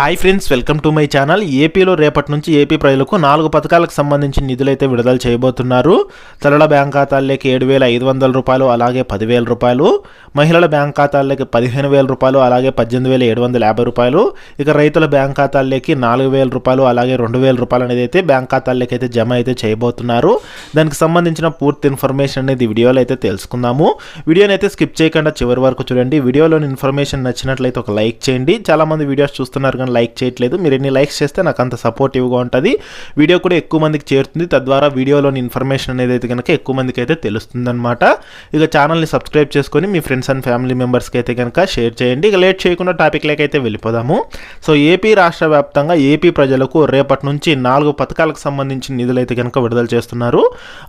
Hi friends welcome to my channel. ఏపీలో రేపటి నుంచి ఏపీ ప్రజలకు నాలుగు పథకాలకు సంబంధించిన నిధులైతే విడుదల చేయబోతున్నారు. తలల బ్యాంక్ ఖాతాల్లోకి ఏడు వేల ఐదు వందల రూపాయలు అలాగే పదివేల రూపాయలు. మహిళల బ్యాంక్ ఖాతాల్లోకి పదిహేను వేల రూపాయలు అలాగే పద్దెనిమిది వేల ఏడు వందల యాభై రూపాయలు. ఇక రైతుల బ్యాంక్ ఖాతాల్లోకి నాలుగు వేల రూపాయలు అలాగే రెండు వేల రూపాయలు అనేది అయితే బ్యాంక్ ఖాతాల్లోకి అయితే జమ అయితే చేయబోతున్నారు. దానికి సంబంధించిన పూర్తి ఇన్ఫర్మేషన్ అనేది వీడియోలో అయితే తెలుసుకుందాము. వీడియోని అయితే స్కిప్ చేయకుండా చివరి వరకు చూడండి. వీడియోలోని ఇన్ఫర్మేషన్ నచ్చినట్లయితే ఒక లైక్ చేయండి. చాలామంది వీడియోస్ చూస్తున్నారు కానీ లైక్ చేయట్లేదు. మీరు ఎన్ని లైక్స్ చేస్తే నాకు అంత సపోర్టివ్గా ఉంటుంది. వీడియో కూడా ఎక్కువ మందికి చేరుతుంది. తద్వారా వీడియోలోని ఇన్ఫర్మేషన్ అనేది అయితే కనుక ఎక్కువ మందికి అయితే తెలుస్తుందనమాట ఇక ఛానల్ని సబ్స్క్రైబ్ చేసుకొని మీ ఫ్రెండ్స్ అండ్ ఫ్యామిలీ మెంబర్స్కి అయితే కనుక షేర్ చేయండి. ఇక లేట్ చేయకుండా టాపిక్ అయితే వెళ్ళిపోదాము. సో ఏపీ రాష్ట్ర వ్యాప్తంగా ఏపీ ప్రజలకు రేపటి నుంచి నాలుగు పథకాలకు సంబంధించిన నిధులు అయితే కనుక విడుదల చేస్తున్నారు.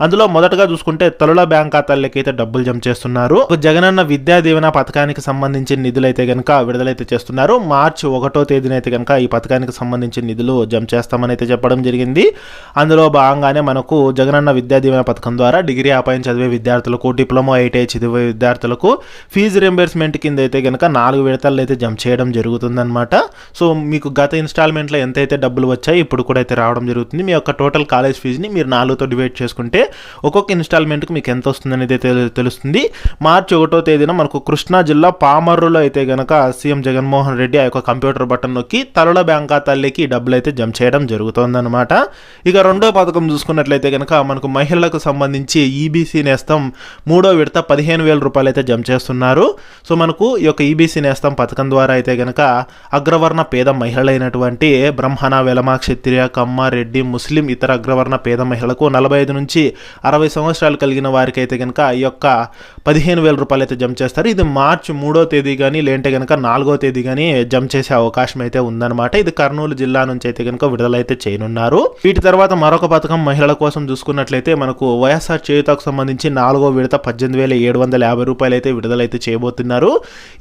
అందులో మొదటగా చూసుకుంటే తొలల బ్యాంక్ ఖాతాలకి అయితే డబ్బులు జమ చేస్తున్నారు. ఒక జగనన్న విద్యా దీవెన పథకానికి సంబంధించిన నిధులు అయితే కనుక విడుదలైతే చేస్తున్నారు. మార్చి ఒకటో తేదీన అయితే కనుక ఈ పథకానికి సంబంధించిన నిధులు జమ చేస్తామని అయితే చెప్పడం జరిగింది. అందులో భాగంగానే మనకు జగనన్న విద్యా దీవెన పథకం ద్వారా డిగ్రీ అపాయం చదివే విద్యార్థులకు డిప్లొమా ఐటీఐ చదివే విద్యార్థులకు ఫీజు రింబర్స్మెంట్ కింద అయితే కనుక నాలుగు విడతలు అయితే జమ చేయడం జరుగుతుందన్నమాట. సో మీకు గత ఇన్స్టాల్మెంట్లో ఎంతైతే డబ్బులు వచ్చాయి ఇప్పుడు కూడా అయితే రావడం జరుగుతుంది. మీ యొక్క టోటల్ కాలేజ్ ఫీజుని మీరు నాలుగుతో డివైడ్ చేసుకుంటే ఒక్కొక్క ఇన్స్టాల్మెంట్కి మీకు ఎంత వస్తుందనేది అయితే తెలు- తెలుస్తుంది. మార్చి ఒకటో తేదీన మనకు కృష్ణా జిల్లా పామర్రులో అయితే గనక సీఎం జగన్మోహన్ రెడ్డి ఆ యొక్క కంప్యూటర్ బటన్ నొక్కి తలల బ్యాంకా తల్లికి ఈ డబ్బులు అయితే జమ చేయడం జరుగుతుందన్నమాట. ఇక రెండో పథకం చూసుకున్నట్లయితే కనుక మనకు మహిళలకు సంబంధించి ఈబీసీ నేస్తం మూడో విడత పదిహేను వేల రూపాయలు అయితే జమ చేస్తున్నారు. సో మనకు ఈ యొక్క ఈబీసీ నేస్తం పథకం ద్వారా అయితే కనుక అగ్రవర్ణ పేద మహిళలైనటువంటి బ్రహ్మణ వెలమ క్షత్రియ కమ్మ రెడ్డి ముస్లిం ఇతర అగ్రవర్ణ పేద మహిళలకు నలభై ఐదు నుంచి అరవై సంవత్సరాలు కలిగిన వారికైతే కనుక ఈ యొక్క పదిహేను వేల రూపాయలు అయితే జమ చేస్తారు. ఇది మార్చి మూడో తేదీ కానీ లేదంటే కనుక నాలుగో తేదీ కానీ జంప్ చేసే అవకాశం అయితే ఉందన్నమాట. ఇది కర్నూలు జిల్లా నుంచి అయితే కనుక విడుదలైతే చేయనున్నారు. వీటి తర్వాత మరొక పథకం మహిళల కోసం చూసుకున్నట్లయితే మనకు వైఎస్ఆర్ చేయుతకు సంబంధించి నాలుగో విడత పద్దెనిమిది వేల ఏడు వందల యాభై రూపాయలు అయితే విడుదలైతే చేయబోతున్నారు.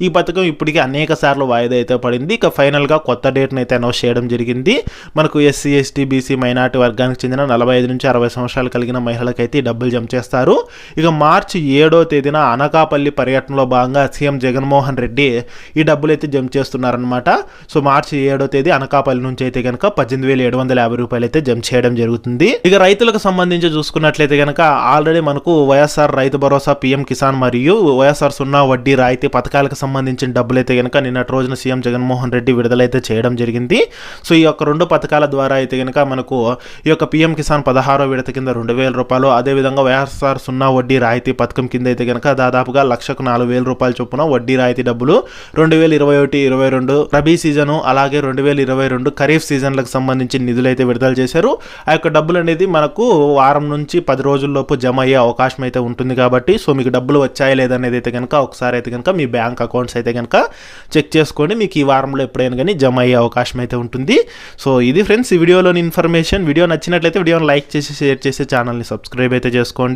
ఈ పథకం ఇప్పటికీ అనేక సార్లు వాయిదా అయితే పడింది. ఇక ఫైనల్గా కొత్త డేట్ని అయితే అనౌన్స్ చేయడం జరిగింది. మనకు ఎస్సీ ఎస్టీ బీసీ మైనార్టీ వర్గానికి చెందిన నలభై ఐదు నుంచి అరవై సంవత్సరాలు కలిగిన మహిళలకైతే ఈ డబ్బులు జమ చేస్తారు. ఇక మార్చి ఏడో తేదీన అనకాపల్లి పర్యటనలో భాగంగా సీఎం జగన్మోహన్ రెడ్డి ఈ డబ్బులు అయితే జమ చేస్తున్నారనమాట సో మార్చి ఏడో తేదీ అనకాపల్లి నుంచి అయితే కనుక పద్దెనిమిది వేల ఏడు వందల యాభై రూపాయలు అయితే జమ చేయడం జరుగుతుంది. ఇక రైతులకు సంబంధించి చూసుకున్నట్లయితే కనుక ఆల్రెడీ మనకు వైఎస్ఆర్ రైతు భరోసా పీఎం కిసాన్ మరియు వైఎస్ఆర్ సున్నా వడ్డీ రాయితీ పథకాలకు సంబంధించిన డబ్బులు అయితే కనుక నిన్నటి రోజున సీఎం జగన్మోహన్ రెడ్డి విడుదలైతే చేయడం జరిగింది. సో ఈ యొక్క రెండు పథకాల ద్వారా అయితే కనుక మనకు ఈ యొక్క పీఎం కిసాన్ పదహారో విడత కింద రెండు వేల రూపాయలు అదేవిధంగా వైఎస్ఆర్ సున్నా వడ్డీ రాయితీ పథకం కింద అయితే కనుక కనుక దాదాపుగా లక్షకు నాలుగు వేల రూపాయల చొప్పున వడ్డీ రాయితీ డబ్బులు రెండు వేల ఇరవై ఒకటి ఇరవై రెండు రబీ సీజను అలాగే రెండు వేల ఇరవై రెండు ఖరీఫ్ సీజన్లకు సంబంధించి నిధులు అయితే విడుదల చేశారు. ఆ యొక్క డబ్బులు అనేది మనకు వారం నుంచి పది రోజుల్లోపు జమ అయ్యే అవకాశం అయితే ఉంటుంది కాబట్టి సో మీకు డబ్బులు వచ్చాయా లేదనేది అయితే కనుక ఒకసారి అయితే కనుక మీ బ్యాంక్ అకౌంట్స్ అయితే కనుక చెక్ చేసుకోండి మీకు ఈ వారంలో ఎప్పుడైనా కానీ జమ అయ్యే అవకాశం అయితే ఉంటుంది. సో ఇది ఫ్రెండ్స్ ఈ వీడియోలోని ఇన్ఫర్మేషన్. వీడియో నచ్చినట్లయితే వీడియోని లైక్ చేసి షేర్ చేసి ఛానల్ని సబ్స్క్రైబ్ అయితే చేసుకోండి.